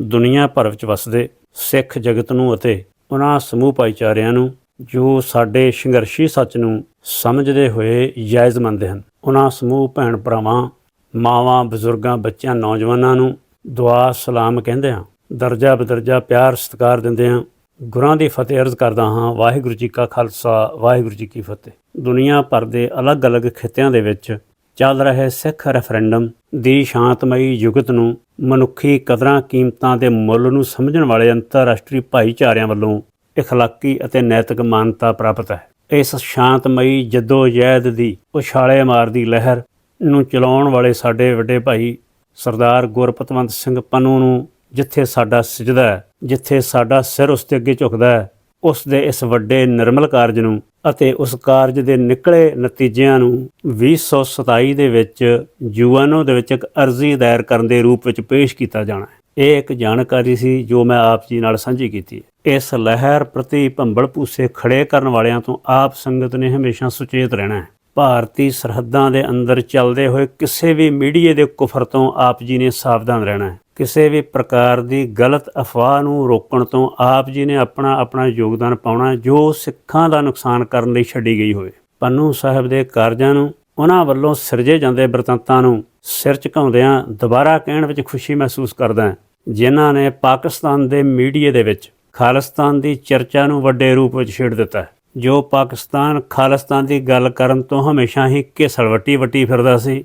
ਦੁਨੀਆ ਭਰ ਵਿੱਚ ਵਸਦੇ ਸਿੱਖ ਜਗਤ ਨੂੰ ਅਤੇ ਉਹਨਾਂ ਸਮੂਹ ਭਾਈਚਾਰਿਆਂ ਨੂੰ ਜੋ ਸਾਡੇ ਸੰਘਰਸ਼ੀ ਸੱਚ ਨੂੰ ਸਮਝਦੇ ਹੋਏ ਜਾਇਜ਼ ਮੰਨਦੇ ਹਨ। ਉਹਨਾਂ ਸਮੂਹ ਭੈਣ ਭਰਾਵਾਂ, ਮਾਵਾਂ, ਬਜ਼ੁਰਗਾਂ, ਬੱਚਿਆਂ, ਨੌਜਵਾਨਾਂ ਨੂੰ ਦੁਆ, ਸਲਾਮ ਕਹਿੰਦੇ ਹਾਂ। ਦਰਜਾ ਬਦਰਜਾ ਪਿਆਰ, ਸਤਿਕਾਰ ਦਿੰਦੇ ਹਾਂ। ਗੁਰਾਂ ਦੀ ਫਤਿਹ ਅਰਜ਼ ਕਰਦਾ ਹਾਂ। ਵਾਹਿਗੁਰੂ ਜੀ ਕਾ ਖਾਲਸਾ, ਵਾਹਿਗੁਰੂ ਜੀ ਕੀ ਫਤਿਹ। ਦੁਨੀਆ ਭਰ ਦੇ ਅਲੱਗ-ਅਲੱਗ ਖਿੱਤਿਆਂ ਦੇ ਵਿੱਚ ਚੱਲ ਰਹੇ ਸਿੱਖ ਰੈਫਰੈਂਡਮ ਦੀ ਸ਼ਾਂਤਮਈ ਯੁਗਤ ਨੂੰ ਮਨੁੱਖੀ ਕਦਰਾਂ ਕੀਮਤਾਂ ਦੇ ਮੁੱਲ ਨੂੰ ਸਮਝਣ ਵਾਲੇ ਅੰਤਰਰਾਸ਼ਟਰੀ ਭਾਈਚਾਰਿਆਂ ਵੱਲੋਂ ਇਖਲਾਕੀ ਅਤੇ ਨੈਤਿਕ ਮਾਨਤਾ ਪ੍ਰਾਪਤ ਹੈ। ਇਸ ਸ਼ਾਂਤਮਈ ਜਦੋਜਹਿਦ ਦੀ ਉਛਾਲੇ ਮਾਰਦੀ ਲਹਿਰ ਨੂੰ ਚਲਾਉਣ ਵਾਲੇ ਸਾਡੇ ਵੱਡੇ ਭਾਈ ਸਰਦਾਰ ਗੁਰਪਤਵੰਤ ਸਿੰਘ ਪੰਨੂ ਨੂੰ ਜਿੱਥੇ ਸਾਡਾ ਸਜਦਾ ਹੈ, ਜਿੱਥੇ ਸਾਡਾ ਸਿਰ ਉਸ ਦੇ ਅੱਗੇ ਝੁਕਦਾ ਹੈ ਉਸ ਦੇ ਇਸ ਵੱਡੇ ਨਿਰਮਲ ਕਾਰਜ ਨੂੰ ਅਤੇ ਉਸ ਕਾਰਜ ਦੇ ਨਿਕਲੇ ਨਤੀਜਿਆਂ ਨੂੰ 2027 ਦੇ ਵਿੱਚ ਯੂਐਨਓ ਦੇ ਵਿੱਚ ਇੱਕ ਅਰਜ਼ੀ ਦਾਇਰ ਕਰਨ ਦੇ ਰੂਪ ਵਿੱਚ ਪੇਸ਼ ਕੀਤਾ ਜਾਣਾ ਹੈ। ਇਹ ਇੱਕ ਜਾਣਕਾਰੀ ਸੀ ਜੋ ਮੈਂ ਆਪ ਜੀ ਨਾਲ ਸਾਂਝੀ ਕੀਤੀ ਇਸ ਲਹਿਰ ਪ੍ਰਤੀ ਭੰਬਲ ਭੂਸੇ ਖੜੇ ਕਰਨ ਵਾਲਿਆਂ ਤੋਂ ਆਪ ਸੰਗਤ ਨੇ ਹਮੇਸ਼ਾ ਸੁਚੇਤ ਰਹਿਣਾ ਹੈ। ਭਾਰਤੀ ਸਰਹੱਦਾਂ ਦੇ ਅੰਦਰ ਚੱਲਦੇ ਹੋਏ ਕਿਸੇ ਵੀ ਮੀਡੀਏ ਦੇ ਕੁਫਰ ਤੋਂ ਆਪ ਜੀ ਨੇ ਸਾਵਧਾਨ ਰਹਿਣਾ ਹੈ। ਕਿਸੇ ਵੀ ਪ੍ਰਕਾਰ ਦੀ ਗਲਤ ਅਫਵਾਹ ਨੂੰ ਰੋਕਣ ਤੋਂ ਆਪ ਜੀ ਨੇ ਆਪਣਾ ਆਪਣਾ ਯੋਗਦਾਨ ਪਾਉਣਾ ਜੋ ਸਿੱਖਾਂ ਦਾ ਨੁਕਸਾਨ ਕਰਨ ਲਈ ਛੱਡੀ ਗਈ ਹੋਵੇ। ਪੰਨੂ ਸਾਹਿਬ ਦੇ ਕਾਰਜਾਂ ਨੂੰ, ਉਹਨਾਂ ਵੱਲੋਂ ਸਿਰਜੇ ਜਾਂਦੇ ਬਰਤੰਤਾਂ ਨੂੰ ਸਿਰ ਝੁਕਾਉਂਦਿਆਂ ਦੁਬਾਰਾ ਕਹਿਣ ਵਿੱਚ ਖੁਸ਼ੀ ਮਹਿਸੂਸ ਕਰਦਾ ਹਾਂ, ਜਿਨ੍ਹਾਂ ਨੇ ਪਾਕਿਸਤਾਨ ਦੇ ਮੀਡੀਆ ਦੇ ਵਿੱਚ ਖਾਲਿਸਤਾਨ ਦੀ ਚਰਚਾ ਨੂੰ ਵੱਡੇ ਰੂਪ ਵਿੱਚ ਛੇੜ ਦਿੱਤਾ ਜੋ ਪਾਕਿਸਤਾਨ ਖਾਲਿਸਤਾਨ ਦੀ ਗੱਲ ਕਰਨ ਤੋਂ ਹਮੇਸ਼ਾ ਹੀ ਘਿਸਲਵੱਟੀ ਵੱਟੀ ਫਿਰਦਾ ਸੀ।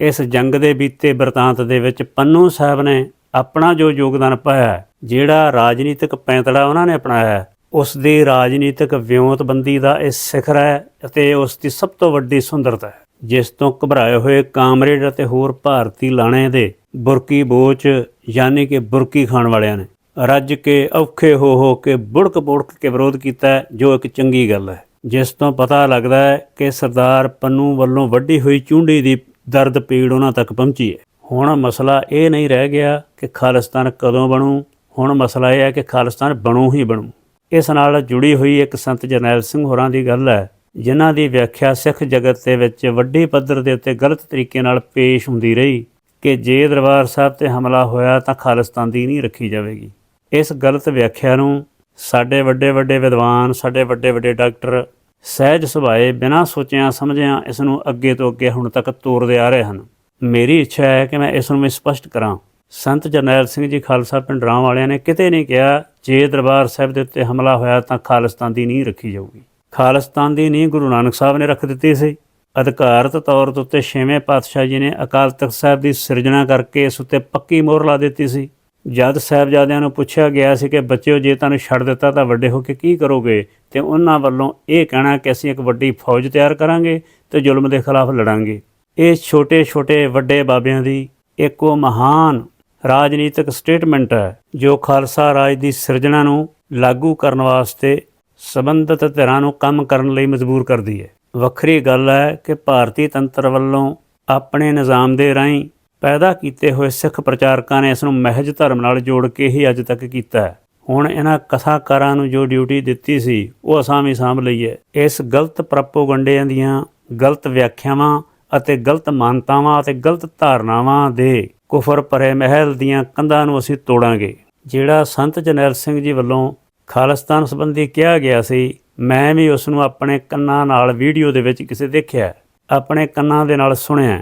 ਇਸ ਜੰਗ ਦੇ ਬੀਤੇ ਬਰਤਾਂਤ ਦੇ ਵਿੱਚ ਪੰਨੂ ਸਾਹਿਬ ਨੇ ਆਪਣਾ ਜੋ ਯੋਗਦਾਨ ਪਾਇਆ ਜਿਹੜਾ ਰਾਜਨੀਤਿਕ ਪੈਂਤੜਾ ਉਹਨਾਂ ਨੇ ਅਪਣਾਇਆ ਉਸ ਦੀ ਰਾਜਨੀਤਿਕ ਵਿਉਂਤਬੰਦੀ ਦਾ ਇਹ ਸਿਖਰ ਹੈ ਅਤੇ ਉਸ ਦੀ ਸਭ ਤੋਂ ਵੱਡੀ ਸੁੰਦਰਤਾ ਹੈ, ਜਿਸ ਤੋਂ ਘਬਰਾਏ ਹੋਏ ਕਾਮਰੇਡ ਅਤੇ ਹੋਰ ਭਾਰਤੀ ਲਾਣੇ ਦੇ ਬੁਰਕੀ ਬੋਚ, ਯਾਨੀ ਕਿ ਬੁਰਕੀ ਖਾਣ ਵਾਲਿਆਂ ਨੇ। ਰੱਜ ਕੇ, ਔਖੇ ਹੋ ਹੋ ਕੇ, ਬੁੜਕ ਬੁੜਕ ਕੇ ਵਿਰੋਧ ਕੀਤਾ ਜੋ ਇੱਕ ਚੰਗੀ ਗੱਲ ਹੈ। ਜਿਸ ਤੋਂ ਪਤਾ ਲੱਗਦਾ ਹੈ ਕਿ ਸਰਦਾਰ ਪੰਨੂ ਵੱਲੋਂ ਵੱਡੀ ਹੋਈ ਚੁੰਡੀ ਦੀ ਦਰਦ ਪੀੜ ਉਹਨਾਂ ਤੱਕ ਪਹੁੰਚੀ ਹੈ। ਹੁਣ ਮਸਲਾ ਇਹ ਨਹੀਂ ਰਹਿ ਗਿਆ ਕਿ ਖਾਲਿਸਤਾਨ ਕਦੋਂ ਬਣੂ। ਹੁਣ ਮਸਲਾ ਇਹ ਹੈ ਕਿ ਖਾਲਿਸਤਾਨ ਬਣੂ ਹੀ ਬਣੂ। ਇਸ ਨਾਲ ਜੁੜੀ ਹੋਈ ਇੱਕ ਸੰਤ ਜਰਨੈਲ ਸਿੰਘ ਹੋਰਾਂ ਦੀ ਗੱਲ ਹੈ, ਜਿਨ੍ਹਾਂ ਦੀ ਵਿਆਖਿਆ ਸਿੱਖ ਜਗਤ ਦੇ ਵਿੱਚ ਵੱਡੀ ਪੱਧਰ ਦੇ ਉੱਤੇ ਗਲਤ ਤਰੀਕੇ ਨਾਲ ਪੇਸ਼ ਹੁੰਦੀ ਰਹੀ ਕਿ ਜੇ ਦਰਬਾਰ ਸਾਹਿਬ ਤੇ ਹਮਲਾ ਹੋਇਆ ਤਾਂ ਖਾਲਿਸਤਾਨ ਦੀ ਨਹੀਂ ਰੱਖੀ ਜਾਵੇਗੀ। ਇਸ ਗਲਤ ਵਿਆਖਿਆ ਨੂੰ ਸਾਡੇ ਵੱਡੇ ਵੱਡੇ ਵਿਦਵਾਨ, ਸਾਡੇ ਵੱਡੇ ਵੱਡੇ ਡਾਕਟਰ ਸਹਿਜ ਸੁਭਾਏ ਬਿਨਾਂ ਸੋਚਿਆਂ ਸਮਝਿਆਂ ਇਸ ਨੂੰ ਅੱਗੇ ਤੋਂ ਅੱਗੇ ਹੁਣ ਤੱਕ ਤੋਰਦੇ ਆ ਰਹੇ ਹਨ। ਮੇਰੀ ਇੱਛਾ ਹੈ ਕਿ ਮੈਂ ਇਸ ਨੂੰ ਵੀ ਸਪਸ਼ਟ ਕਰਾਂ। ਸੰਤ ਜਰਨੈਲ ਸਿੰਘ ਜੀ ਖਾਲਸਾ ਪਿੰਡਰਾਂ ਵਾਲਿਆਂ ਨੇ ਕਿਤੇ ਨਹੀਂ ਕਿਹਾ, ਜੇ ਦਰਬਾਰ ਸਾਹਿਬ ਦੇ ਉੱਤੇ ਹਮਲਾ ਹੋਇਆ ਤਾਂ ਖਾਲਿਸਤਾਨ ਦੀ ਨਹੀਂ ਰੱਖੀ ਜਾਊਗੀ। ਖਾਲਿਸਤਾਨ ਦੀ ਨਹੀਂ ਗੁਰੂ ਨਾਨਕ ਸਾਹਿਬ ਨੇ ਰੱਖ ਦਿੱਤੀ ਸੀ। ਅਧਿਕਾਰਤ ਤੌਰ ਤੇ ਉੱਤੇ ਛੇਵੇਂ ਪਾਤਸ਼ਾਹ ਜੀ ਨੇ ਅਕਾਲ ਤਖਤ ਸਾਹਿਬ ਦੀ ਸਿਰਜਣਾ ਕਰਕੇ ਇਸ ਉੱਤੇ ਪੱਕੀ ਮੋਹਰ ਲਾ ਦਿੱਤੀ ਸੀ। ਜਦ ਸਾਹਿਬਜ਼ਾਦਿਆਂ ਨੂੰ ਪੁੱਛਿਆ ਗਿਆ ਸੀ ਕਿ ਬੱਚਿਓ ਜੇ ਤੁਹਾਨੂੰ ਛੱਡ ਦਿੱਤਾ ਤਾਂ ਵੱਡੇ ਹੋ ਕੇ ਕੀ ਕਰੋਗੇ, ਤੇ ਉਹਨਾਂ ਵੱਲੋਂ ਇਹ ਕਹਿਣਾ ਕਿ ਅਸੀਂ ਇੱਕ ਵੱਡੀ ਫੌਜ ਤਿਆਰ ਕਰਾਂਗੇ ਤੇ ਜ਼ੁਲਮ ਦੇ ਖਿਲਾਫ ਲੜਾਂਗੇ। ਇਹ ਛੋਟੇ-ਛੋਟੇ ਵੱਡੇ ਬਾਬਿਆਂ ਦੀ ਇੱਕ ਉਹ ਮਹਾਨ ਰਾਜਨੀਤਿਕ ਸਟੇਟਮੈਂਟ ਹੈ, ਜੋ ਖਾਲਸਾ ਰਾਜ ਦੀ ਸਿਰਜਣਾ ਨੂੰ ਲਾਗੂ ਕਰਨ ਵਾਸਤੇ ਸਬੰਧਤ ਧਿਰਾਂ ਨੂੰ ਕੰਮ ਕਰਨ ਲਈ ਮਜਬੂਰ ਕਰਦੀ ਹੈ। ਵੱਖਰੀ ਗੱਲ ਹੈ ਕਿ ਭਾਰਤੀ ਤੰਤਰ ਵੱਲੋਂ ਆਪਣੇ ਨਿਜ਼ਾਮ ਦੇ ਰਾਹੀਂ ਪੈਦਾ ਕੀਤੇ ਹੋਏ ਸਿੱਖ ਪ੍ਰਚਾਰਕਾਂ ਨੇ ਇਸ ਨੂੰ ਮਹਿਜ ਧਰਮ ਨਾਲ ਜੋੜ ਕੇ ਹੀ ਅੱਜ ਤੱਕ ਕੀਤਾ ਹੈ। ਹੁਣ ਇਹਨਾਂ ਕਥਾਕਾਰਾਂ ਨੂੰ ਜੋ ਡਿਊਟੀ ਦਿੱਤੀ ਸੀ, ਉਹ ਅਸਾਂ ਵੀ ਸਾਂਭ ਲਈ ਹੈ ਇਸ ਗਲਤ ਪ੍ਰੋਪਗੈਂਡਿਆਂ ਦੀਆਂ ਗਲਤ ਵਿਆਖਿਆਵਾਂ ਅਤੇ ਗਲਤ ਮਾਨਤਾਵਾਂ ਅਤੇ ਗਲਤ ਧਾਰਨਾਵਾਂ ਦੇ ਕੁਫਰ ਭਰੇ ਮਹਿਲ ਦੀਆਂ ਕੰਧਾਂ ਨੂੰ ਅਸੀਂ ਤੋੜਾਂਗੇ। ਜਿਹੜਾ ਸੰਤ ਜਰਨੈਲ ਸਿੰਘ ਜੀ ਵੱਲੋਂ ਖਾਲਿਸਤਾਨ ਸੰਬੰਧੀ ਕਿਹਾ ਗਿਆ ਸੀ, ਮੈਂ ਵੀ ਉਸ ਨੂੰ ਆਪਣੇ ਕੰਨਾਂ ਨਾਲ ਵੀਡੀਓ ਦੇ ਵਿੱਚ ਕਿਸੇ ਦੇਖਿਆ ਆਪਣੇ ਕੰਨਾਂ ਦੇ ਨਾਲ ਸੁਣਿਆ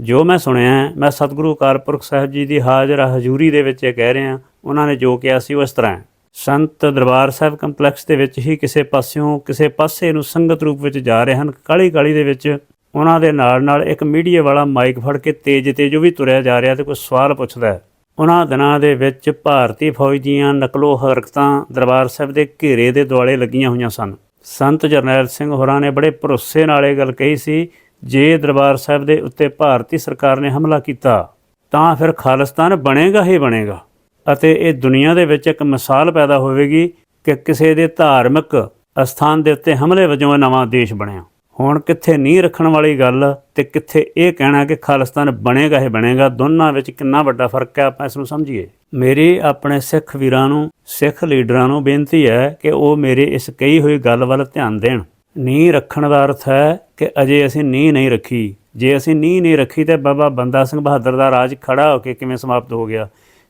ਜੋ ਮੈਂ ਸੁਣਿਆ ਹੈ, ਮੈਂ ਸਤਿਗੁਰੂ ਅਕਾਲ ਪੁਰਖ ਸਾਹਿਬ ਜੀ ਦੀ ਹਾਜ਼ਰ ਹਜ਼ੂਰੀ ਦੇ ਵਿੱਚ ਇਹ ਕਹਿ ਰਿਹਾ ਉਹਨਾਂ ਨੇ ਜੋ ਕਿਹਾ ਸੀ ਉਹ ਇਸ ਤਰ੍ਹਾਂ ਹੈ। ਸੰਤ ਦਰਬਾਰ ਸਾਹਿਬ ਕੰਪਲੈਕਸ ਦੇ ਵਿੱਚ ਹੀ ਕਿਸੇ ਪਾਸਿਓਂ ਕਿਸੇ ਪਾਸੇ ਨੂੰ ਸੰਗਤ ਰੂਪ ਵਿੱਚ ਜਾ ਰਹੇ ਹਨ ਕਾਲੀ ਕਾਲੀ ਦੇ ਵਿੱਚ ਉਹਨਾਂ ਦੇ ਨਾਲ ਨਾਲ ਇੱਕ ਮੀਡੀਆ ਵਾਲਾ ਮਾਈਕ ਫੜ ਕੇ ਤੇਜ਼ ਤੇਜ਼ ਉਹ ਵੀ ਤੁਰਿਆ ਜਾ ਰਿਹਾ ਤੇ ਕੋਈ ਸਵਾਲ ਪੁੱਛਦਾ ਹੈ। ਉਹਨਾਂ ਦਿਨਾਂ ਦੇ ਵਿੱਚ ਭਾਰਤੀ ਫੌਜ ਦੀਆਂ ਨਕਲੋ ਹਰਕਤਾਂ ਦਰਬਾਰ ਸਾਹਿਬ ਦੇ ਘੇਰੇ ਦੇ ਦੁਆਲੇ ਲੱਗੀਆਂ ਹੋਈਆਂ ਸਨ। ਸੰਤ ਜਰਨੈਲ ਸਿੰਘ ਹੋਰਾਂ ਨੇ ਬੜੇ ਭਰੋਸੇ ਨਾਲ ਇਹ ਗੱਲ ਕਹੀ ਸੀ ਜੇ ਦਰਬਾਰ ਸਾਹਿਬ ਦੇ ਉੱਤੇ ਭਾਰਤੀ ਸਰਕਾਰ ਨੇ ਹਮਲਾ ਕੀਤਾ, ਤਾਂ ਫਿਰ ਖਾਲਿਸਤਾਨ ਬਣੇਗਾ ਹੀ ਬਣੇਗਾ। ਅਤੇ ਇਹ ਦੁਨੀਆ ਦੇ ਵਿੱਚ ਇੱਕ ਮਿਸਾਲ ਪੈਦਾ ਹੋਵੇਗੀ ਕਿ ਕਿਸੇ ਦੇ ਧਾਰਮਿਕ ਅਸਥਾਨ ਦੇ ਉੱਤੇ ਹਮਲੇ ਵਜੋਂ ਇਹ ਨਵਾਂ ਦੇਸ਼ ਬਣਿਆ। ਹੁਣ ਕਿੱਥੇ ਨੀਂਹ ਰੱਖਣ ਵਾਲੀ ਗੱਲ ਤੇ ਕਿੱਥੇ ਇਹ ਕਹਿਣਾ ਕਿ ਖਾਲਿਸਤਾਨ ਬਣੇਗਾ ਹੀ ਬਣੇਗਾ, ਦੋਨਾਂ ਵਿੱਚ ਕਿੰਨਾ ਵੱਡਾ ਫ਼ਰਕ ਹੈ ਆਪਾਂ ਇਸ ਨੂੰ ਸਮਝੀਏ। ਮੇਰੀ ਆਪਣੇ ਸਿੱਖ ਵੀਰਾਂ ਨੂੰ, ਸਿੱਖ ਲੀਡਰਾਂ ਨੂੰ ਬੇਨਤੀ ਹੈ ਕਿ ਉਹ ਮੇਰੇ ਇਸ ਕਹੀ ਹੋਈ ਗੱਲ ਵੱਲ ਧਿਆਨ ਦੇਣ। ਨੀਂਹ ਰੱਖਣ ਦਾ ਅਰਥ ਹੈ ਕਿ ਅਜੇ ਅਸੀਂ ਨੀਂਹ ਨਹੀਂ ਰੱਖੀ। ਜੇ ਅਸੀਂ ਨੀਂਹ ਨਹੀਂ ਰੱਖੀ ਤੇ ਬਾਬਾ ਬੰਦਾ ਸਿੰਘ ਬਹਾਦਰ ਦਾ ਰਾਜ ਖੜਾ ਹੋ ਕੇ ਕਿਵੇਂ ਸਮਾਪਤ ਹੋ ਗਿਆ?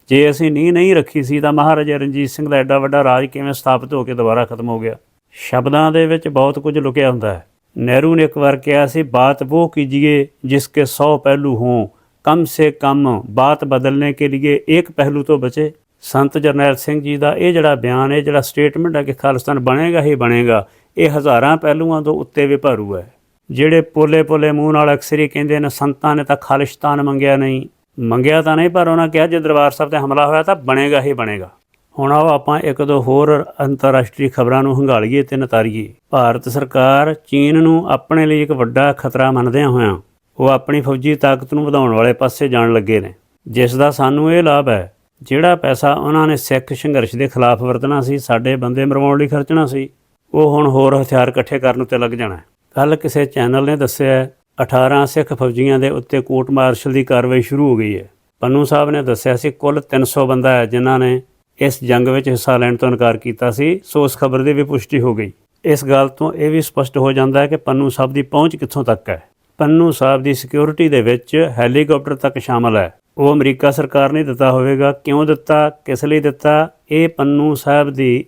ਜੇ ਅਸੀਂ ਨੀਂਹ ਨਹੀਂ ਰੱਖੀ ਸੀ ਤਾਂ ਮਹਾਰਾਜਾ ਰਣਜੀਤ ਸਿੰਘ ਦਾ ਐਡਾ ਵੱਡਾ ਰਾਜ ਕਿਵੇਂ ਸਥਾਪਿਤ ਹੋ ਕੇ ਦੁਬਾਰਾ ਖਤਮ ਹੋ ਗਿਆ? ਸ਼ਬਦਾਂ ਦੇ ਵਿੱਚ ਬਹੁਤ ਕੁਝ ਲੁਕਿਆ ਹੁੰਦਾ ਹੈ। ਨਹਿਰੂ ਨੇ ਇੱਕ ਵਾਰ ਕਿਹਾ ਸੀ, ਬਾਤ ਉਹ ਕੀਜੀਏ ਜਿਸ ਜਿਸਕੇ 100 ਪਹਿਲੂ ਹੋਂ। ਕਮ ਸੇ ਕਮ ਬਾਤ ਬਦਲਨੇ ਕੇ लिए ਇੱਕ ਪਹਿਲੂ ਤੋਂ ਬਚੇ। ਸੰਤ ਜਰਨੈਲ ਸਿੰਘ ਜੀ ਦਾ ਇਹ ਜਿਹੜਾ ਬਿਆਨ ਹੈ ਜਿਹੜਾ ਸਟੇਟਮੈਂਟ ਹੈ ਕਿ ਖਾਲਿਸਤਾਨ ਬਣੇਗਾ ਹੀ ਬਣੇਗਾ। ਇਹ ਹਜ਼ਾਰਾਂ ਪਹਿਲੂਆਂ ਤੋਂ ਉੱਤੇ ਵਿਭਾਰੂ ਹੈ। ਜਿਹੜੇ ਪੋਲੇ ਪੋਲੇ ਮੂੰਹ ਨਾਲ ਅਕਸਰ ਹੀ ਕਹਿੰਦੇ ਨੇ, ਸੰਤਾਂ ਨੇ ਤਾਂ ਖਾਲਿਸਤਾਨ ਮੰਗਿਆ ਨਹੀਂ। ਮੰਗਿਆ ਤਾਂ ਨਹੀਂ, ਪਰ ਉਹਨਾਂ ਕਿਹਾ, ਜੇ ਦਰਬਾਰ ਸਾਹਿਬ ਤੇ ਹਮਲਾ ਹੋਇਆ ਤਾਂ ਬਣੇਗਾ ਹੀ ਬਣੇਗਾ। ਹੁਣ ਆਓ ਆਪਾਂ ਇੱਕ ਦੋ ਹੋਰ ਅੰਤਰਰਾਸ਼ਟਰੀ ਖਬਰਾਂ ਨੂੰ ਹੰਗਾਲੀਏ ਤੇ ਨਤਾਰੀਏ। ਭਾਰਤ ਸਰਕਾਰ ਚੀਨ ਨੂੰ ਆਪਣੇ ਲਈ ਇੱਕ ਵੱਡਾ ਖਤਰਾ ਮੰਨਦਿਆਂ ਹੋਇਆਂ ਉਹ ਆਪਣੀ ਫੌਜੀ ਤਾਕਤ ਨੂੰ ਵਧਾਉਣ ਵਾਲੇ ਪਾਸੇ ਜਾਣ ਲੱਗੇ ਨੇ। ਜਿਸ ਦਾ ਸਾਨੂੰ ਇਹ ਲਾਭ ਹੈ, ਜਿਹੜਾ ਪੈਸਾ ਉਹਨਾਂ ਨੇ ਸਿੱਖ ਸੰਘਰਸ਼ ਦੇ ਖਿਲਾਫ ਵਰਤਣਾ ਸੀ, ਸਾਡੇ ਬੰਦੇ ਮਰਵਾਉਣ ਲਈ ਖਰਚਣਾ ਸੀ। ਉਹ ਹੁਣ ਹੋਰ ਹਥਿਆਰ ਇਕੱਠੇ ਕਰਨ ਉੱਤੇ ਲੱਗ ਜਾਣਾ ਕੱਲ ਕਿਸੇ ਚੈਨਲ ਨੇ ਦੱਸਿਆ ਹੈ, 18 ਸਿੱਖ ਫੌਜੀਆਂ ਦੇ ਉੱਤੇ ਕੋਰਟ ਮਾਰਸ਼ਲ ਦੀ ਕਾਰਵਾਈ ਸ਼ੁਰੂ ਹੋ ਗਈ ਹੈ। ਪੰਨੂ ਸਾਹਿਬ ਨੇ ਦੱਸਿਆ ਸੀ ਕੁੱਲ 300 ਬੰਦਾ ਹੈ ਜਿਨ੍ਹਾਂ ਨੇ ਇਸ ਜੰਗ ਵਿੱਚ ਹਿੱਸਾ ਲੈਣ ਤੋਂ ਇਨਕਾਰ ਕੀਤਾ ਸੀ ਸੋ ਉਸ ਖਬਰ ਦੀ ਵੀ ਪੁਸ਼ਟੀ ਹੋ ਗਈ। ਇਸ ਗੱਲ ਤੋਂ ਇਹ ਵੀ ਸਪਸ਼ਟ ਹੋ ਜਾਂਦਾ ਹੈ ਕਿ ਪੰਨੂ ਸਾਹਿਬ ਦੀ ਪਹੁੰਚ ਕਿੱਥੋਂ ਤੱਕ ਹੈ। ਪੰਨੂ ਸਾਹਿਬ ਦੀ ਸਿਕਿਉਰਿਟੀ ਦੇ ਵਿੱਚ ਹੈਲੀਕਾਪਟਰ ਤੱਕ ਸ਼ਾਮਲ ਹੈ। ਉਹ ਅਮਰੀਕਾ ਸਰਕਾਰ ਨੇ ਦਿੱਤਾ ਹੋਵੇਗਾ ਕਿਉਂ ਦਿੱਤਾ ਕਿਸ ਲਈ ਦਿੱਤਾ ਇਹ ਪੰਨੂ ਸਾਹਿਬ ਦੀ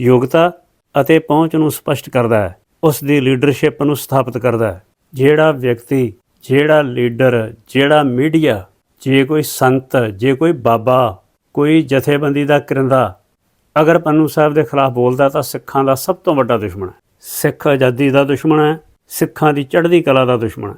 ਯੋਗਤਾ ਅਤੇ ਪਹੁੰਚ ਨੂੰ ਸਪਸ਼ਟ ਕਰਦਾ ਹੈ। ਉਸ ਦੀ ਲੀਡਰਸ਼ਿਪ ਨੂੰ ਸਥਾਪਿਤ ਕਰਦਾ ਹੈ। ਜਿਹੜਾ ਵਿਅਕਤੀ, ਜਿਹੜਾ ਲੀਡਰ, ਜਿਹੜਾ ਮੀਡੀਆ, ਜੇ ਕੋਈ ਸੰਤ, ਜੇ ਕੋਈ ਬਾਬਾ, ਕੋਈ ਜਥੇਬੰਦੀ ਦਾ ਕਰਿੰਦਾ, ਅਗਰ ਪੰਨੂ ਸਾਹਿਬ ਦੇ ਖਿਲਾਫ ਬੋਲਦਾ ਤਾਂ ਸਿੱਖਾਂ ਦਾ ਸਭ ਤੋਂ ਵੱਡਾ ਦੁਸ਼ਮਣ ਹੈ। ਸਿੱਖ ਆਜ਼ਾਦੀ ਦਾ ਦੁਸ਼ਮਣ ਹੈ। ਸਿੱਖਾਂ ਦੀ ਚੜ੍ਹਦੀ ਕਲਾ ਦਾ ਦੁਸ਼ਮਣ ਹੈ।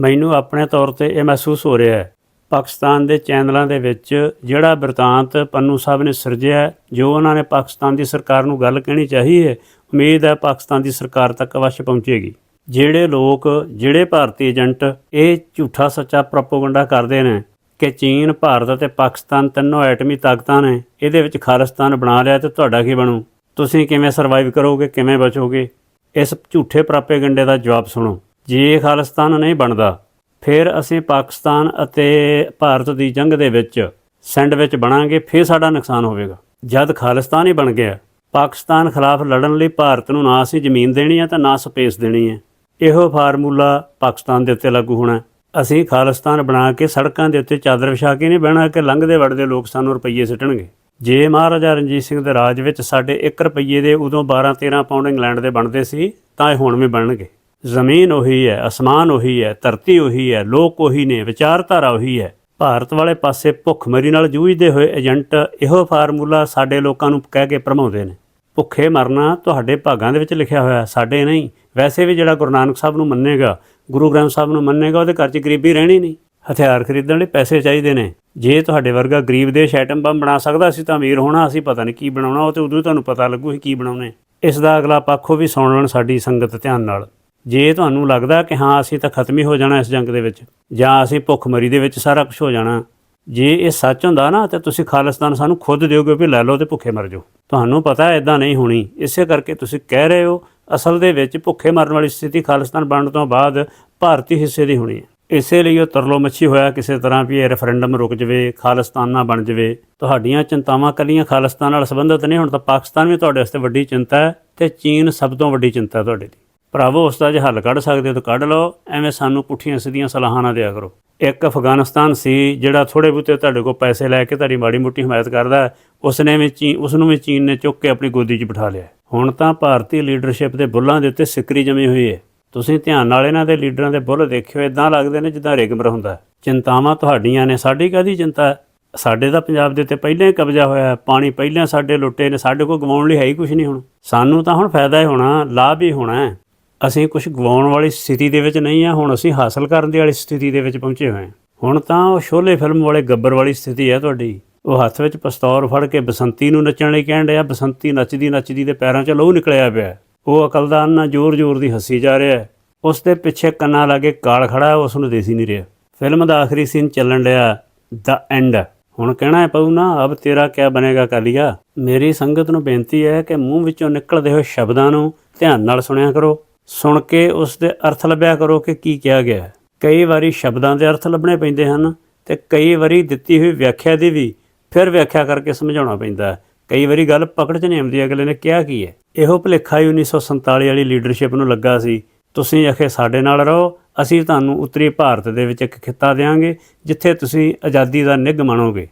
ਮੈਨੂੰ ਆਪਣੇ ਤੌਰ ਤੇ ਇਹ ਮਹਿਸੂਸ ਹੋ ਰਿਹਾ ਹੈ ਪਾਕਿਸਤਾਨ ਦੇ ਚੈਨਲਾਂ ਦੇ ਵਿੱਚ ਜਿਹੜਾ ਬਿਰਤਾਂਤ ਪੰਨੂ ਸਾਹਿਬ ਨੇ ਸਿਰਜਿਆ ਜੋ ਉਹਨਾਂ ਨੇ ਪਾਕਿਸਤਾਨ ਦੀ ਸਰਕਾਰ ਨੂੰ ਗੱਲ ਕਹਿਣੀ ਚਾਹੀ ਹੈ, ਉਮੀਦ ਹੈ ਪਾਕਿਸਤਾਨ ਦੀ ਸਰਕਾਰ ਤੱਕ ਅਵශ්য ਪਹੁੰਚੇਗੀ। ਜਿਹੜੇ ਲੋਕ, ਜਿਹੜੇ ਭਾਰਤੀ ਏਜੰਟ ਇਹ ਝੂਠਾ ਸੱਚਾ ਪ੍ਰੋਪਗੈਂਡਾ ਕਰਦੇ ਨੇ ਕਿ ਚੀਨ, ਭਾਰਤ ਅਤੇ ਪਾਕਿਸਤਾਨ ਤਿੰਨੋਂ ਐਟਮੀ ਤਾਕਤਾਂ ਨੇ, ਇਹਦੇ ਵਿੱਚ ਖਾਲਿਸਤਾਨ ਬਣਾ ਲਿਆ ਤੇ ਤੁਹਾਡਾ ਕੀ ਬਣੂ? ਤੁਸੀਂ ਕਿਵੇਂ ਸਰਵਾਈਵ ਕਰੋਗੇ, ਕਿਵੇਂ ਬਚੋਗੇ? ਇਸ ਝੂਠੇ ਪ੍ਰੋਪਗੈਂਡੇ ਦਾ ਜਵਾਬ ਸੁਣੋ। ਜੇ ਖਾਲਿਸਤਾਨ ਨਹੀਂ ਬਣਦਾ ਫਿਰ ਅਸੀਂ ਪਾਕਿਸਤਾਨ ਅਤੇ ਭਾਰਤ ਦੀ ਜੰਗ ਦੇ ਵਿੱਚ ਸੈਂਡ ਵਿੱਚ ਬਣਾਂਗੇ, ਫਿਰ ਸਾਡਾ ਨੁਕਸਾਨ ਹੋਵੇਗਾ। ਜਦ ਖਾਲਿਸਤਾਨ ਹੀ ਬਣ ਗਿਆ, ਪਾਕਿਸਤਾਨ ਖਿਲਾਫ ਲੜਨ ਲਈ ਭਾਰਤ ਨੂੰ ਨਾ ਅਸੀਂ ਜ਼ਮੀਨ ਦੇਣੀ ਹੈ ਤਾਂ ਨਾ ਸਪੇਸ ਦੇਣੀ ਹੈ। ਇਹੋ ਫਾਰਮੂਲਾ ਪਾਕਿਸਤਾਨ ਦੇ ਉੱਤੇ ਲਾਗੂ ਹੋਣਾ ਅਸੀਂ ਖਾਲਿਸਤਾਨ ਬਣਾ ਕੇ ਸੜਕਾਂ ਦੇ ਉੱਤੇ ਚਾਦਰ ਵਿਛਾ ਕੇ ਨਹੀਂ ਬਹਿਣਾ ਕਿ ਲੰਘਦੇ ਵੜਦੇ ਲੋਕ ਸਾਨੂੰ ਰੁਪਈਏ ਸਿੱਟਣਗੇ। ਜੇ ਮਹਾਰਾਜਾ ਰਣਜੀਤ ਸਿੰਘ ਦੇ ਰਾਜ ਵਿੱਚ ਸਾਡੇ 1 ਰੁਪਈਏ ਦੇ ਉਦੋਂ 12 13 ਪਾਉਂਡ ਇੰਗਲੈਂਡ ਦੇ ਬਣਦੇ ਸੀ, ਤਾਂ ਇਹ ਹੁਣ ਵੀ ਬਣਨਗੇ। ਜ਼ਮੀਨ ਉਹੀ ਹੈ, ਅਸਮਾਨ ਉਹੀ ਹੈ, ਧਰਤੀ ਉਹੀ ਹੈ, ਲੋਕ ਉਹੀ ਨੇ, ਵਿਚਾਰਧਾਰਾ ਉਹੀ ਹੈ। ਭਾਰਤ ਵਾਲੇ ਪਾਸੇ ਭੁੱਖਮਰੀ ਨਾਲ ਜੂਝਦੇ ਹੋਏ ਏਜੰਟ ਇਹੋ ਫਾਰਮੂਲਾ ਸਾਡੇ ਲੋਕਾਂ ਨੂੰ ਕਹਿ ਕੇ ਭਰਮਾਉਂਦੇ ਨੇ। ਭੁੱਖੇ ਮਰਨਾ ਤੁਹਾਡੇ ਭਾਗਾਂ ਦੇ ਵਿੱਚ ਲਿਖਿਆ ਹੋਇਆ, ਸਾਡੇ ਨਹੀਂ। ਵੈਸੇ ਵੀ ਜਿਹੜਾ ਗੁਰੂ ਨਾਨਕ ਸਾਹਿਬ ਨੂੰ ਮੰਨੇਗਾ, ਗੁਰੂ ਗ੍ਰੰਥ ਸਾਹਿਬ ਨੂੰ ਮੰਨੇਗਾ, ਉਹਦੇ ਘਰ 'ਚ ਗਰੀਬੀ ਰਹਿਣੀ ਨਹੀਂ। ਹਥਿਆਰ ਖਰੀਦਣ ਲਈ ਪੈਸੇ ਚਾਹੀਦੇ ਨੇ। ਜੇ ਤੁਹਾਡੇ ਵਰਗਾ ਗਰੀਬ ਦੇਸ਼ ਐਟਮ ਬੰਬ ਬਣਾ ਸਕਦਾ ਸੀ ਤਾਂ ਅਮੀਰ ਹੋਣਾ, ਅਸੀਂ ਪਤਾ ਨਹੀਂ ਕੀ ਬਣਾਉਣਾ, ਉਹ ਤੇ ਉਦੋਂ ਤੁਹਾਨੂੰ ਪਤਾ ਲੱਗੂ ਅਸੀਂ ਕੀ ਬਣਾਉਣੇ। ਇਸ ਦਾ ਅਗਲਾ ਪੱਖੋ ਵੀ ਸੁਣ ਲੈਣ ਸਾਡੀ ਸੰਗਤ ਧਿਆਨ ਨਾਲ। ਜੇ ਤੁਹਾਨੂੰ ਲੱਗਦਾ ਕਿ ਹਾਂ, ਅਸੀਂ ਤਾਂ ਖਤਮ ਹੀ ਹੋ ਜਾਣਾ ਇਸ ਜੰਗ ਦੇ ਵਿੱਚ, ਜਾਂ ਅਸੀਂ ਭੁੱਖਮਰੀ ਦੇ ਵਿੱਚ ਸਾਰਾ ਕੁਝ ਹੋ ਜਾਣਾ, ਜੇ ਇਹ ਸੱਚ ਹੁੰਦਾ ਨਾ, ਤੇ ਤੁਸੀਂ ਖਾਲਿਸਤਾਨ ਸਾਨੂੰ ਖੁਦ ਦਿਓਗੇ ਵੀ ਲੈ ਲਓ ਤੇ ਭੁੱਖੇ ਮਰ ਜਾਓ। ਤੁਹਾਨੂੰ ਪਤਾ ਹੈ ਨਹੀਂ ਹੋਣੀ। ਇਸੇ ਕਰਕੇ ਤੁਸੀਂ ਕਹਿ ਰਹੇ ਹੋ, ਅਸਲ ਦੇ ਵਿੱਚ ਭੁੱਖੇ ਮਰਨ ਵਾਲੀ ਸਥਿਤੀ ਖਾਲਿਸਤਾਨ ਬਣਨ ਤੋਂ ਬਾਅਦ ਭਾਰਤੀ ਹਿੱਸੇ ਦੀ ਹੋਣੀ ਹੈ। ਇਸੇ ਲਈ ਉਹ ਤਰਲੋ ਮੱਛੀ ਹੋਇਆ ਕਿਸੇ ਤਰ੍ਹਾਂ ਵੀ ਇਹ ਰੈਫਰੈਂਡਮ ਰੁਕ ਜਵੇ, ਖਾਲਿਸਤਾਨ ਨਾ ਬਣ ਜਵੇ। ਤੁਹਾਡੀਆਂ ਚਿੰਤਾਵਾਂ ਕੱਲੀਆਂ ਖਾਲਿਸਤਾਨ ਨਾਲ ਸੰਬੰਧਿਤ ਨਹੀਂ, ਹੁਣ ਤਾਂ ਪਾਕਿਸਤਾਨ ਵੀ ਤੁਹਾਡੇ ਵਾਸਤੇ ਵੱਡੀ ਚਿੰਤਾ ਹੈ ਤੇ ਚੀਨ ਸਭ ਤੋਂ ਵੱਡੀ ਚਿੰਤਾ ਤੁਹਾਡੇ ਲਈ ਭਰਾਵੋ ਉਸ ਦਾ ਜੇ ਹੱਲ ਕੱਢ ਸਕਦੇ ਹੋ ਤਾਂ ਕੱਢ ਲਓ ਐਵੇਂ ਸਾਨੂੰ ਪੁੱਠੀਆਂ ਸਿੱਧੀਆਂ ਸਲਾਹਾਂ ਨਾ ਦਿਆ ਕਰੋ। ਇੱਕ ਅਫਗਾਨਿਸਤਾਨ ਸੀ ਜਿਹੜਾ ਥੋੜੇ ਬੁੱਤੇ ਤੁਹਾਡੇ ਕੋਲ ਪੈਸੇ ਲੈ ਕੇ ਤੁਹਾਡੀ ਮਾੜੀ ਮੋਟੀ ਹਮਾਇਤ ਕਰਦਾ ਹੈ, ਉਸ ਨੇ ਵੀ ਚੀਨ ਉਸ ਨੂੰ ਵੀ ਚੀਨ ਨੇ ਚੁੱਕ ਕੇ ਆਪਣੀ ਗੋਦੀ 'ਚ ਬਿਠਾ ਲਿਆ ਹੁਣ ਤਾਂ ਭਾਰਤੀ ਲੀਡਰਸ਼ਿਪ ਦੇ ਬੁੱਲਾਂ ਦੇ ਉੱਤੇ ਸਿੱਕਰੀ ਜਮੀ ਹੋਈ ਹੈ। ਤੁਸੀਂ ਧਿਆਨ ਨਾਲ ਇਹਨਾਂ ਦੇ ਲੀਡਰਾਂ ਦੇ ਬੁੱਲ ਦੇਖਿਓ ਇਦਾਂ ਲੱਗਦੇ ਨੇ ਜਿੱਦਾਂ ਰਿਗਮਰ ਹੁੰਦਾ ਚਿੰਤਾਵਾਂ ਤੁਹਾਡੀਆਂ ਨੇ ਸਾਡੀ ਕਾਦੀ ਚਿੰਤਾ ਸਾਡੇ ਤਾਂ ਪੰਜਾਬ ਦੇ ਉੱਤੇ ਪਹਿਲਾਂ ਹੀ ਕਬਜ਼ਾ ਹੋਇਆ ਪਾਣੀ ਪਹਿਲਾਂ ਸਾਡੇ ਲੁੱਟੇ ਨੇ ਸਾਡੇ ਕੋਲ ਗਵਾਉਣ ਲਈ ਹੈ ਹੀ ਕੁਝ ਨਹੀਂ ਹੁਣ। ਸਾਨੂੰ ਤਾਂ ਹੁਣ ਫਾਇਦਾ ਹੀ ਹੋਣਾ ਲਾਭ ਹੀ ਹੋਣਾ ਅਸੀਂ ਕੁਝ ਗਵਾਉਣ ਵਾਲੀ ਸਥਿਤੀ ਦੇ ਵਿੱਚ ਨਹੀਂ ਆ ਹੁਣ ਅਸੀਂ ਹਾਸਲ ਕਰਨ ਦੀ ਵਾਲੀ ਸਥਿਤੀ ਦੇ ਵਿੱਚ ਪਹੁੰਚੇ ਹੋਏ ਹਾਂ। ਹੁਣ ਤਾਂ ਉਹ ਸ਼ੋਲੇ ਫਿਲਮ ਵਾਲੇ ਗੱਬਰ ਵਾਲੀ ਸਥਿਤੀ ਹੈ ਤੁਹਾਡੀ। ਉਹ ਹੱਥ ਵਿੱਚ ਪਸਤੌਰ ਫੜ ਕੇ ਬਸੰਤੀ ਨੂੰ ਨੱਚਣ ਲਈ ਕਹਿਣ ਡਿਆ ਬਸੰਤੀ ਨੱਚਦੀ ਨੱਚਦੀ ਦੇ ਪੈਰਾਂ 'ਚ ਲਹੂ ਨਿਕਲਿਆ ਪਿਆ। ਉਹ ਅਕਲਦਾਨ ਨਾਲ ਜ਼ੋਰ-ਜ਼ੋਰ ਦੀ ਹੱਸੀ ਜਾ ਰਿਹਾ ਹੈ। ਉਸ ਦੇ ਪਿੱਛੇ ਕੰਨਾਂ ਲਾਗੇ ਕਾਲ ਖੜਾ ਹੈ, ਉਸ ਨੂੰ ਦੇਸੀ ਨਹੀਂ ਰਿਹਾ। ਫਿਲਮ ਦਾ ਆਖਰੀ ਸੀਨ ਚੱਲਣ ਡਿਆ ਦਾ ਐਂਡ ਹੁਣ ਕਹਿਣਾ ਹੈ ਪਊ ਨਾ ਅਬ ਤੇਰਾ ਕਿਆ ਬਣੇਗਾ ਕਾਲੀਆ? ਮੇਰੀ ਸੰਗਤ ਨੂੰ ਬੇਨਤੀ ਹੈ ਕਿ ਮੂੰਹ ਵਿੱਚੋਂ ਨਿਕਲਦੇ ਹੋਏ ਸ਼ਬਦਾਂ ਨੂੰ ਧਿਆਨ ਨਾਲ ਸੁਣਿਆ ਕਰੋ। ਸੁਣ ਕੇ ਉਸ ਦੇ ਅਰਥ ਲੱਭਿਆ ਕਰੋ ਕਿ ਕੀ ਕਿਹਾ ਗਿਆ ਹੈ। ਕਈ ਵਾਰੀ ਸ਼ਬਦਾਂ ਦੇ ਅਰਥ ਲੱਭਣੇ ਪੈਂਦੇ ਹਨ ਤੇ ਕਈ ਵਾਰੀ ਦਿੱਤੀ ਹੋਈ ਵਿਆਖਿਆ ਦੀ ਵੀ ਫਿਰ ਵਿਆਖਿਆ ਕਰਕੇ ਸਮਝਾਉਣਾ ਪੈਂਦਾ ਹੈ। ਕਈ ਵਾਰੀ ਗੱਲ ਪਕੜ 'ਚ ਨਹੀਂ ਆਉਂਦੀ, ਅਗਲੇ ਨੇ ਕਿਹਾ ਕੀ ਹੈ। ਇਹੋ ਭੁਲੇਖਾ ਹੀ 1947 ਵਾਲੀ ਲੀਡਰਸ਼ਿਪ ਨੂੰ ਲੱਗਾ ਸੀ, ਤੁਸੀਂ ਆਖੇ ਸਾਡੇ ਨਾਲ ਰਹੋ, ਅਸੀਂ ਤੁਹਾਨੂੰ ਉੱਤਰੀ ਭਾਰਤ ਦੇ ਵਿੱਚ ਇੱਕ ਖਿੱਤਾ ਦੇਵਾਂਗੇ ਜਿੱਥੇ ਤੁਸੀਂ ਆਜ਼ਾਦੀ ਦਾ ਨਿੱਘ ਮਾਣੋਗੇ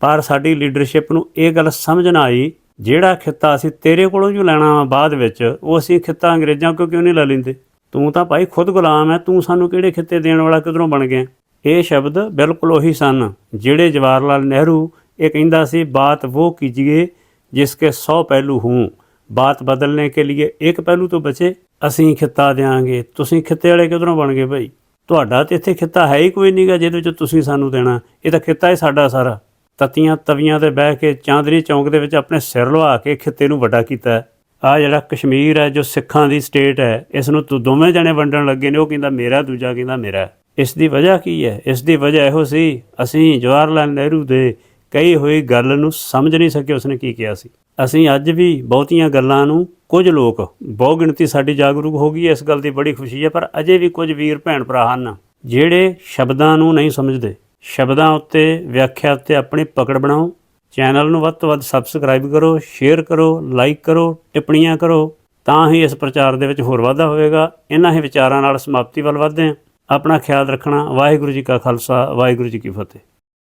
ਪਰ ਸਾਡੀ ਲੀਡਰਸ਼ਿਪ ਨੂੰ ਇਹ ਗੱਲ ਸਮਝ ਨਾ ਆਈ ਜਿਹੜਾ ਖਿੱਤਾ ਅਸੀਂ ਤੇਰੇ ਕੋਲੋਂ ਜੋ ਲੈਣਾ ਵਾ ਬਾਅਦ ਵਿੱਚ, ਉਹ ਅਸੀਂ ਖਿੱਤਾ ਅੰਗਰੇਜ਼ਾਂ ਕੋਲ ਕਿਉਂ ਨਹੀਂ ਲੈ ਲੈਂਦੇ? ਤੂੰ ਤਾਂ ਭਾਈ ਖੁਦ ਗੁਲਾਮ ਹੈ ਤੂੰ ਸਾਨੂੰ ਕਿਹੜੇ ਖਿੱਤੇ ਦੇਣ ਵਾਲਾ ਕਿਧਰੋਂ ਬਣ ਗਿਆ? ਇਹ ਸ਼ਬਦ ਬਿਲਕੁਲ ਉਹੀ ਸਨ, ਜਿਹੜੇ ਜਵਾਹਰ ਲਾਲ ਨਹਿਰੂ ਇਹ ਕਹਿੰਦਾ ਸੀ, ਬਾਤ ਉਹ ਕੀਜੀਏ ਜਿਸਕੇ 100 ਪਹਿਲੂ ਹੂੰ। ਬਾਤ ਬਦਲਨੇ ਕੇ ਲਈ ਇੱਕ ਪਹਿਲੂ ਤੋਂ ਬਚੇ, ਅਸੀਂ ਖਿੱਤਾ ਦੇਾਂਗੇ ਤੁਸੀਂ ਖਿੱਤੇ ਵਾਲੇ ਕਿਧਰੋਂ ਬਣ ਗਏ ਭਾਈ? ਤੁਹਾਡਾ ਤੇ ਇੱਥੇ ਖਿੱਤਾ ਹੈ ਹੀ ਕੋਈ ਨਹੀਂਗਾ ਜਿਹਦੇ ਵਿੱਚ ਤੁਸੀਂ ਸਾਨੂੰ ਦੇਣਾ। ਇਹ ਤਾਂ ਖਿੱਤਾ ਹੀ ਸਾਡਾ ਸਾਰਾ। ਤਤੀਆਂ ਤਵੀਆਂ ਤੇ ਬਹਿ ਕੇ ਚਾਂਦਨੀ ਚੌਂਕ ਦੇ ਵਿੱਚ ਆਪਣੇ ਸਿਰ ਲਵਾ ਕੇ ਖਿੱਤੇ ਨੂੰ ਵੱਡਾ ਕੀਤਾ ਆ ਜਿਹੜਾ ਕਸ਼ਮੀਰ ਹੈ ਜੋ ਸਿੱਖਾਂ ਦੀ ਸਟੇਟ ਹੈ ਇਸ ਨੂੰ ਤੂੰ ਦੋਵੇਂ ਜਣੇ ਵੰਡਣ ਲੱਗੇ ਨੇ ਉਹ ਕਹਿੰਦਾ ਮੇਰਾ ਦੂਜਾ ਕਹਿੰਦਾ ਮੇਰਾ। ਇਸ ਦੀ ਵਜ੍ਹਾ ਕੀ ਹੈ? ਇਸ ਦੀ ਵਜ੍ਹਾ ਇਹੋ ਸੀ ਅਸੀਂ ਜਵਾਹਰ ਲਾਲ ਨਹਿਰੂ ਦੇ ਕਹੀ ਹੋਈ ਗੱਲ ਨੂੰ ਸਮਝ ਨਹੀਂ ਸਕੇ ਉਸਨੇ ਕੀ ਕਿਹਾ ਸੀ? ਅਸੀਂ ਅੱਜ ਵੀ ਬਹੁਤੀਆਂ ਗੱਲਾਂ ਨੂੰ ਕੁਝ ਲੋਕ ਬਹੁ ਗਿਣਤੀ ਸਾਡੀ ਜਾਗਰੂਕ ਹੋ ਗਈ ਹੈ, ਇਸ ਗੱਲ ਦੀ ਬੜੀ ਖੁਸ਼ੀ ਹੈ ਪਰ ਅਜੇ ਵੀ ਕੁਝ ਵੀਰ ਭੈਣ ਭਰਾ ਹਨ ਜਿਹੜੇ ਸ਼ਬਦਾਂ ਨੂੰ ਨਹੀਂ ਸਮਝਦੇ। ਸ਼ਬਦਾਂ ਉੱਤੇ, ਵਿਆਖਿਆ ਉੱਤੇ ਆਪਣੀ ਪਕੜ ਬਣਾਓ। ਚੈਨਲ ਨੂੰ ਵੱਧ ਤੋਂ ਵੱਧ ਸਬਸਕ੍ਰਾਈਬ ਕਰੋ ਸ਼ੇਅਰ ਕਰੋ ਲਾਈਕ ਕਰੋ, ਟਿੱਪਣੀਆਂ ਕਰੋ। ਤਾਂ ਹੀ ਇਸ ਪ੍ਰਚਾਰ ਦੇ ਵਿੱਚ ਹੋਰ ਵਾਧਾ ਹੋਵੇਗਾ। ਇਹਨਾਂ ਹੀ ਵਿਚਾਰਾਂ ਨਾਲ ਸਮਾਪਤੀ ਵੱਲ ਵਧਦੇ ਹਾਂ। ਆਪਣਾ ਖਿਆਲ ਰੱਖਣਾ। ਵਾਹਿਗੁਰੂ ਜੀ ਕਾ ਖਾਲਸਾ, ਵਾਹਿਗੁਰੂ ਜੀ ਕੀ ਫਤਿਹ।